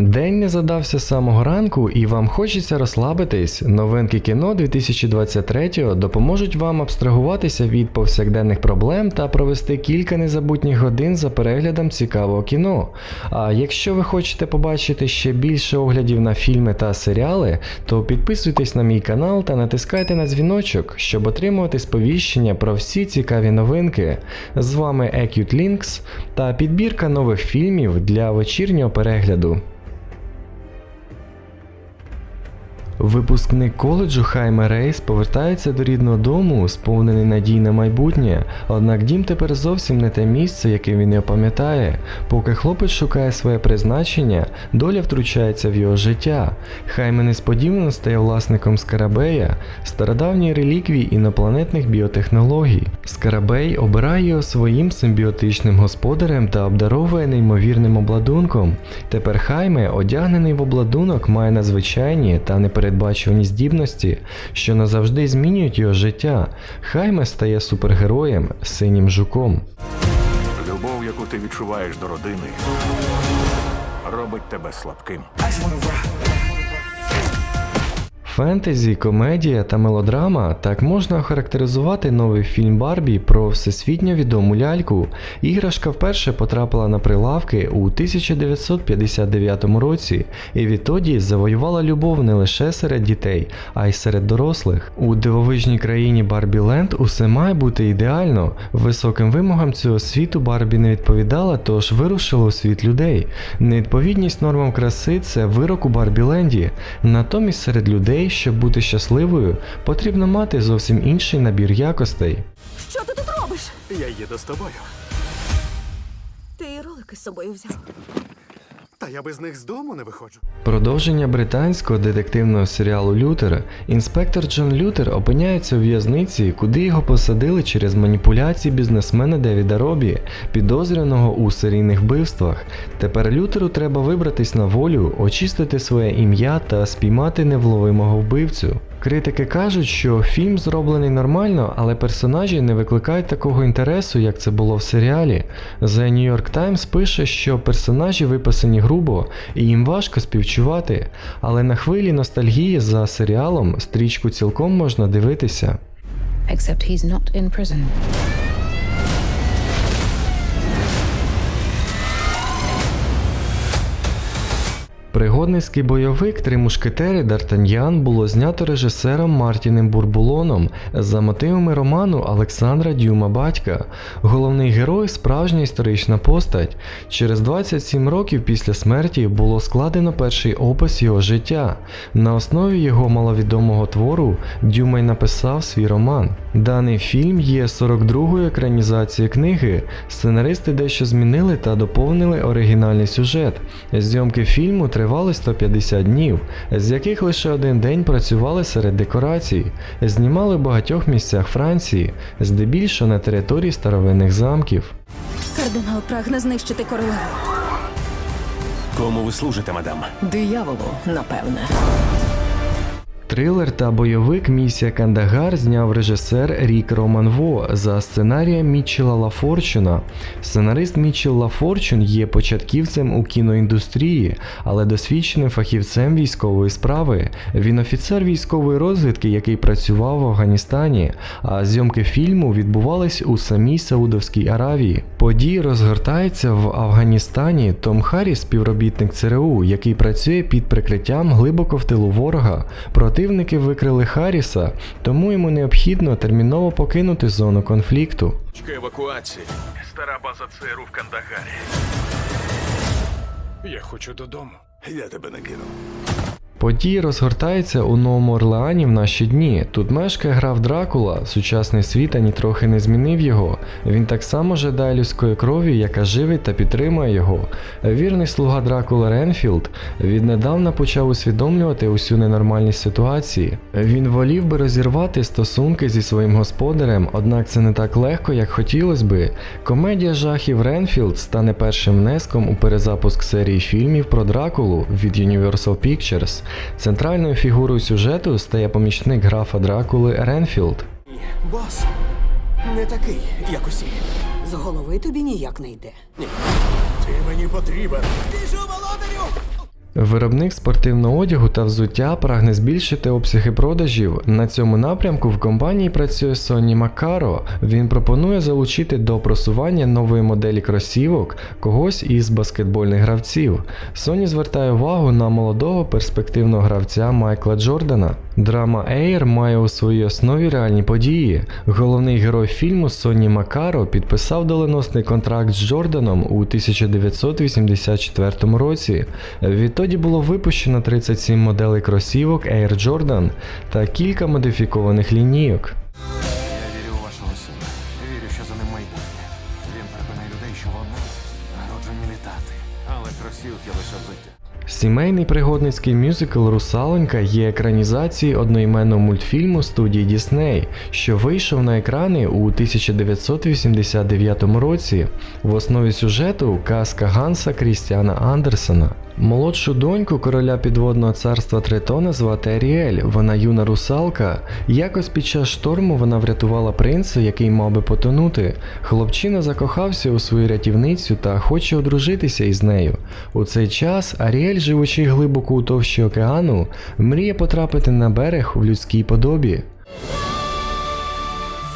День не задався з самого ранку, і вам хочеться розслабитись. Новинки кіно 2023 допоможуть вам абстрагуватися від повсякденних проблем та провести кілька незабутніх годин за переглядом цікавого кіно. А якщо ви хочете побачити ще більше оглядів на фільми та серіали, то підписуйтесь на мій канал та натискайте на дзвіночок, щоб отримувати сповіщення про всі цікаві новинки. З вами Acute Links та підбірка нових фільмів для вечірнього перегляду. Випускник коледжу Хайме Рейс повертається до рідного дому, сповнений надій на майбутнє, однак дім тепер зовсім не те місце, яке він його пам'ятає. Поки хлопець шукає своє призначення, доля втручається в його життя. Хайме несподівано стає власником Скарабея, стародавньої реліквії інопланетних біотехнологій. Скарабей обирає його своїм симбіотичним господарем та обдаровує неймовірним обладунком. Тепер Хайме, одягнений в обладунок, має надзвичайні та непередбачувані здібності, що назавжди змінюють його життя. Хайме стає супергероєм, синім жуком. Любов, яку ти відчуваєш до родини, робить тебе слабким. Фентезі, комедія та мелодрама так можна охарактеризувати новий фільм Барбі про всесвітньо відому ляльку. Іграшка вперше потрапила на прилавки у 1959 році і відтоді завоювала любов не лише серед дітей, а й серед дорослих. У дивовижній країні Барбі Ленд усе має бути ідеально. Високим вимогам цього світу Барбі не відповідала, тож вирушила у світ людей. Невідповідність нормам краси це вирок у Барбіленді. Натомість серед людей, щоб бути щасливою, потрібно мати зовсім інший набір якостей. Що ти тут робиш? Я їду з тобою. Ти і ролики з собою взяв. Та я без них з дому не виходжу. Продовження британського детективного серіалу Лютер. Інспектор Джон Лютер опиняється у в'язниці, куди його посадили через маніпуляції бізнесмена Девіда Робі, підозрюваного у серійних вбивствах. Тепер Лютеру треба вибратись на волю, очистити своє ім'я та спіймати невловимого вбивцю. Критики кажуть, що фільм зроблений нормально, але персонажі не викликають такого інтересу, як це було в серіалі. The New York Times пише, що персонажі виписані грубо і їм важко співчувати, але на хвилі ностальгії за серіалом стрічку цілком можна дивитися. Except he's not in prison. Пригодницький бойовик Три мушкетери Д'Артаньян було знято режисером Мартіним Бурбулоном за мотивами роману Олександра Дюма Батька. Головний герой справжня історична постать. Через 27 років після смерті було складено перший опис його життя. На основі його маловідомого твору Дюма й написав свій роман. Даний фільм є 42-ю екранізацією книги. Сценаристи дещо змінили та доповнили оригінальний сюжет. Зйомки фільму тривали 150 днів, з яких лише один день працювали серед декорацій. Знімали в багатьох місцях Франції, здебільшого на території старовинних замків. Кардинал прагне знищити королеву. Кому ви служите, мадам? Дияволу, напевне. Трилер та бойовик Місія Кандагар зняв режисер Рік Романво за сценарієм Мітчела Лафорчуна. Сценарист Мітчел Лафорчун є початківцем у кіноіндустрії, але досвідченим фахівцем військової справи. Він офіцер військової розвідки, який працював в Афганістані, а зйомки фільму відбувались у самій Саудовській Аравії. Події розгортаються в Афганістані. Том Харріс, співробітник ЦРУ, який працює під прикриттям глибоко в тилу ворога. Противники викрили Харріса, тому йому необхідно терміново покинути зону конфлікту. Чка евакуації. Стара база ЦРУ в Кандагарі. Я хочу додому. Я тебе не кину. Події розгортаються у Новому Орлеані в наші дні. Тут мешкає граф Дракула, сучасний світ ані трохи не змінив його. Він так само жадає людської крові, яка живить та підтримує його. Вірний слуга Дракула Ренфілд віднедавна почав усвідомлювати усю ненормальність ситуації. Він волів би розірвати стосунки зі своїм господарем, однак це не так легко, як хотілося би. Комедія жахів Ренфілд стане першим внеском у перезапуск серії фільмів про Дракулу від Universal Pictures. Центральною фігурою сюжету стає помічник графа Дракули Ренфілд. Бос не такий, як усі. З голови тобі ніяк не йде. Ти мені потрібен. Біжу, володарю! Виробник спортивного одягу та взуття прагне збільшити обсяги продажів. На цьому напрямку в компанії працює Sonny Макаро. Він пропонує залучити до просування нової моделі кросівок когось із баскетбольних гравців. Sony звертає увагу на молодого перспективного гравця Майкла Джордана. Драма Air має у своїй основі реальні події. Головний герой фільму Сонні Макаро підписав доленосний контракт з Джорданом у 1984 році. Відтоді було випущено 37 моделей кросівок Air Jordan та кілька модифікованих лінійок. Я вірю у вашого сина. Вірю, що за ним майбутнє. Він переконає людей, що вони народжені літати. Але кросівки лише взуття. Сімейний пригодницький мюзикл Русаленька є екранізацією одноіменного мультфільму студії Дісней, що вийшов на екрани у 1989 році. В основі сюжету казка Ганса Крістіана Андерсена. Молодшу доньку короля підводного царства Тритона звати Аріель. Вона юна русалка. Якось під час шторму вона врятувала принца, який мав би потонути. Хлопчина закохався у свою рятівницю та хоче одружитися із нею. У цей час Аріель, живучи глибоко у товщі океану, мріє потрапити на берег в людській подобі.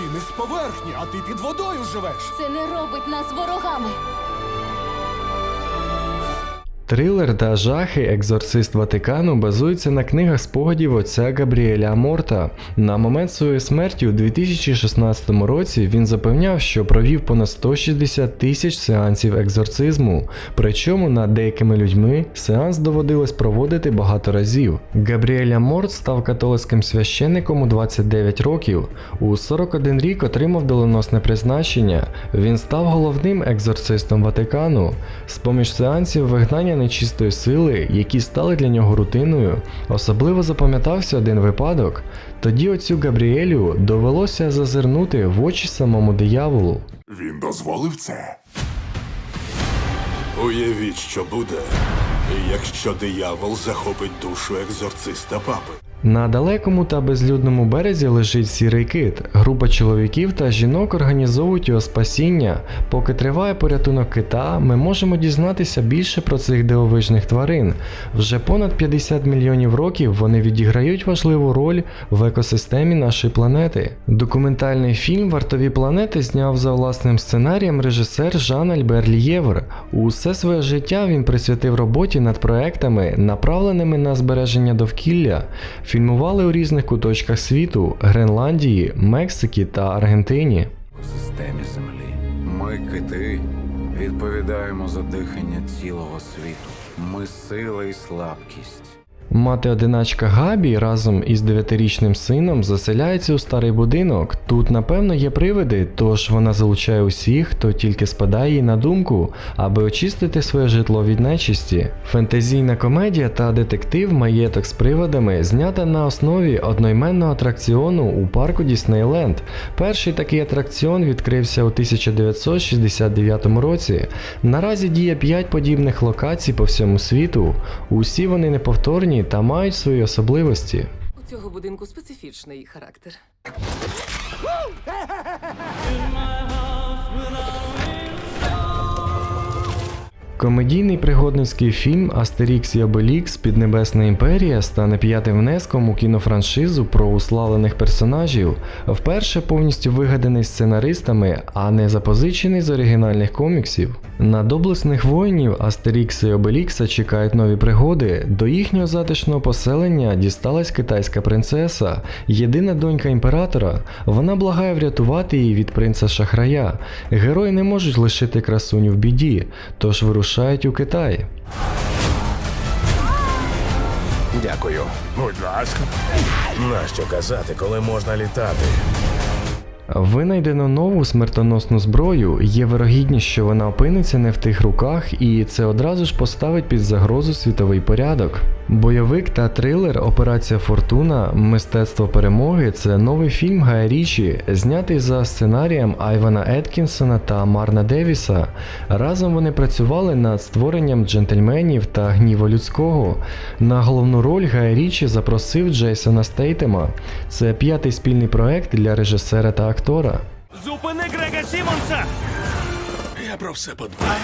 Він із поверхні, а ти під водою живеш. Це не робить нас ворогами. Трилер та жахи Екзорцист Ватикану базуються на книгах спогадів отця Габріеля Морта. На момент своєї смерті у 2016 році він запевняв, що провів понад 160 тисяч сеансів екзорцизму, причому над деякими людьми сеанс доводилось проводити багато разів. Габріеля Морт став католицьким священником у 29 років. У 41 рік отримав доленосне призначення. Він став головним екзорцистом Ватикану. З-поміж сеансів вигнання нечистої сили, які стали для нього рутиною, особливо запам'ятався один випадок. Тоді оцю Габріелю довелося зазирнути в очі самому дияволу. Він дозволив це. Уявіть, що буде, якщо диявол захопить душу екзорциста папи. На далекому та безлюдному березі лежить сірий кит. Група чоловіків та жінок організовують його спасіння. Поки триває порятунок кита, ми можемо дізнатися більше про цих дивовижних тварин. Вже понад 50 мільйонів років вони відіграють важливу роль в екосистемі нашої планети. Документальний фільм Вартові планети зняв за власним сценарієм режисер Жан Альбер Лієвр. Усе своє життя він присвятив роботі над проектами, направленими на збереження довкілля. Фільмували у різних куточках світу Гренландії, Мексики та Аргентині. У системі Землі. Ми, кити, відповідаємо за дихання цілого світу. Ми сила і слабкість. Мати-одиначка Габі разом із дев'ятирічним сином заселяється у старий будинок. Тут, напевно, є привиди, тож вона залучає усіх, хто тільки спадає їй на думку, аби очистити своє житло від нечисті. Фентезійна комедія та детектив Маєток з привидами знята на основі одноіменного атракціону у парку Діснейленд. Перший такий атракціон відкрився у 1969 році. Наразі діє 5 подібних локацій по всьому світу. Усі вони неповторні та мають свої особливості. У цього будинку специфічний характер. Комедійний пригодницький фільм Астерікс і Обелікс Піднебесна імперія стане п'ятим внеском у кінофраншизу про уславлених персонажів, вперше повністю вигаданий сценаристами, а не запозичений з оригінальних коміксів. На доблесних воїнів Астерікса і Обелікса чекають нові пригоди. До їхнього затишного поселення дісталась китайська принцеса, єдина донька імператора. Вона благає врятувати її від принца Шахрая. Герої не можуть лишити красуню в біді, тож вирушають у Китай. Дякую. Будь ласка. Нащо казати, коли можна літати? Винайдено нову смертоносну зброю, є вирогідність, що вона опиниться не в тих руках, і це одразу ж поставить під загрозу світовий порядок. Бойовик та трилер Операція Фортуна Мистецтво перемоги це новий фільм Гая Річі, знятий за сценарієм Айвана Еткінсона та Марна Девіса. Разом вони працювали над створенням джентльменів та гніву людського. На головну роль Гая Річі запросив Джейсона Стейтема. Це п'ятий спільний проект для режисера та актора. Зупини Грега Сімонса! Я про все подбаю.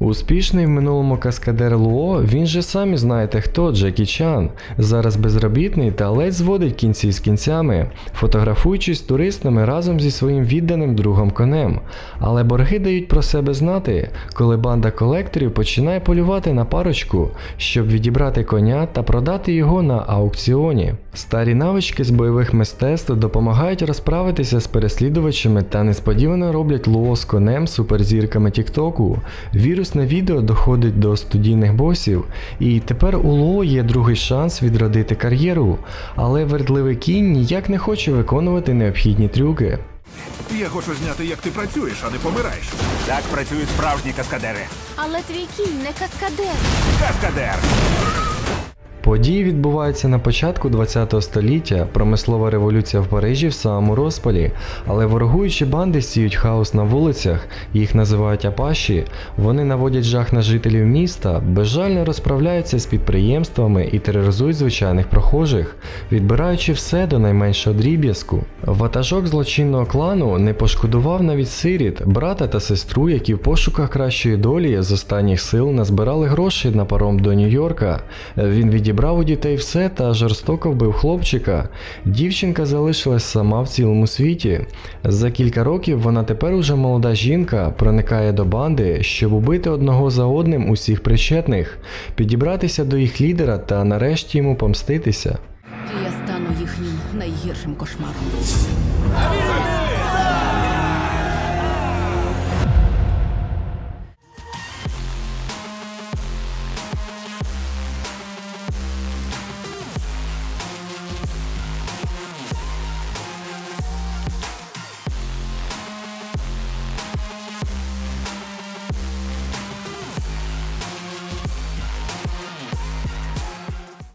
Успішний в минулому каскадер Луо, він же самі знаєте хто Джекі Чан. Зараз безробітний та ледь зводить кінці з кінцями, фотографуючись туристами разом зі своїм відданим другом конем. Але борги дають про себе знати, коли банда колекторів починає полювати на парочку, щоб відібрати коня та продати його на аукціоні. Старі навички з бойових мистецтв допомагають розправитися з переслідувачами та несподівано роблять Луо з конем суперзірками Тіктоку. Вірусне відео доходить до студійних босів, і тепер у Луо є другий шанс відродити кар'єру, але вердливий кінь ніяк не хоче виконувати необхідні трюки. Я хочу зняти, як ти працюєш, а не помираєш. Так працюють справжні каскадери. Але твій кінь не каскадер. Каскадер! Події відбуваються на початку ХХ століття, промислова революція в Парижі в самому розпалі, але ворогуючі банди сіють хаос на вулицях, їх називають апаші, вони наводять жах на жителів міста, безжально розправляються з підприємствами і тероризують звичайних прохожих, відбираючи все до найменшого дріб'язку. Ватажок злочинного клану не пошкодував навіть сиріт, брата та сестру, які в пошуках кращої долі з останніх сил назбирали гроші на паром до Нью-Йорка. Він відібрав у дітей все та жорстоко вбив хлопчика. Дівчинка залишилась сама в цілому світі. За кілька років вона тепер уже молода жінка проникає до банди, щоб убити одного за одним усіх причетних, підібратися до їх лідера та нарешті йому помститися. Я стану їхнім найгіршим кошмаром.